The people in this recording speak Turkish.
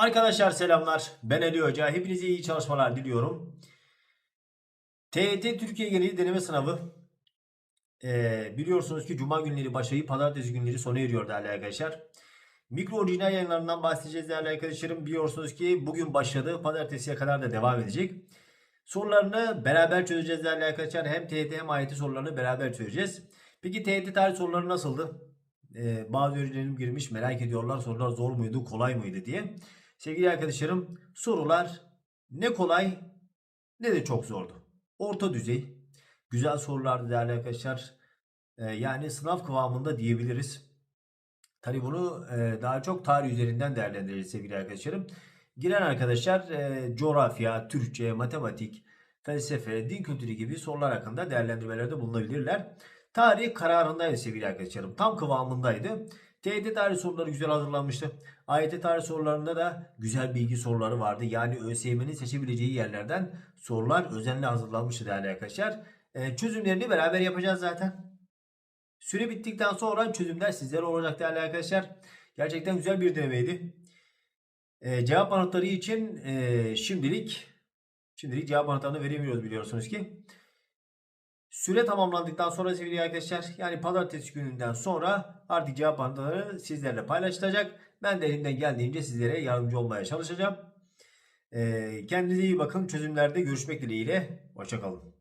Arkadaşlar selamlar. Ben Ali Hoca. Hepinize iyi çalışmalar diliyorum. TYT Türkiye geneli deneme sınavı Ee, biliyorsunuz ki Cuma günleri başlayıp Pazartesi günleri sona eriyor değerli arkadaşlar. Mikro orijinal yayınlarından bahsedeceğiz değerli arkadaşlarım. Biliyorsunuz ki bugün başladı. Pazartesiye kadar da devam edecek. Sorularını beraber çözeceğiz değerli arkadaşlar. Hem TYT hem AYT sorularını beraber çözeceğiz. Peki TYT tarih soruları nasıldı? Ee, bazı öğrencilerim girmiş merak ediyorlar sorular zor muydu kolay mıydı diye. Sevgili arkadaşlarım sorular ne kolay ne de çok zordu. Orta düzey güzel sorulardı değerli arkadaşlar. Ee, yani sınav kıvamında diyebiliriz. Tabi bunu e, daha çok tarih üzerinden değerlendiririz sevgili arkadaşlarım. Giren arkadaşlar e, coğrafya, Türkçe, matematik, felsefe, din kültürü gibi sorular hakkında değerlendirmelerde bulunabilirler. Tarih kararındaydı sevgili arkadaşlarım. Tam kıvamındaydı. TYT tarih soruları güzel hazırlanmıştı. AYT tarih sorularında da güzel bilgi soruları vardı. Yani ÖSYM'nin seçebileceği yerlerden sorular özenle hazırlanmıştı değerli arkadaşlar. E, çözümlerini beraber yapacağız zaten. Süre bittikten sonra çözümler sizlere olacak değerli arkadaşlar. Gerçekten güzel bir denemeydi. E, cevap anahtarı için e, şimdilik şimdilik cevap anahtarını veremiyoruz biliyorsunuz ki. Süre tamamlandıktan sonra sevgili arkadaşlar yani pazartesi gününden sonra artık cevap anahtarı sizlerle paylaşılacak. Ben de elimden geldiğince sizlere yardımcı olmaya çalışacağım. E, kendinize iyi bakın. Çözümlerde görüşmek dileğiyle. Hoşçakalın.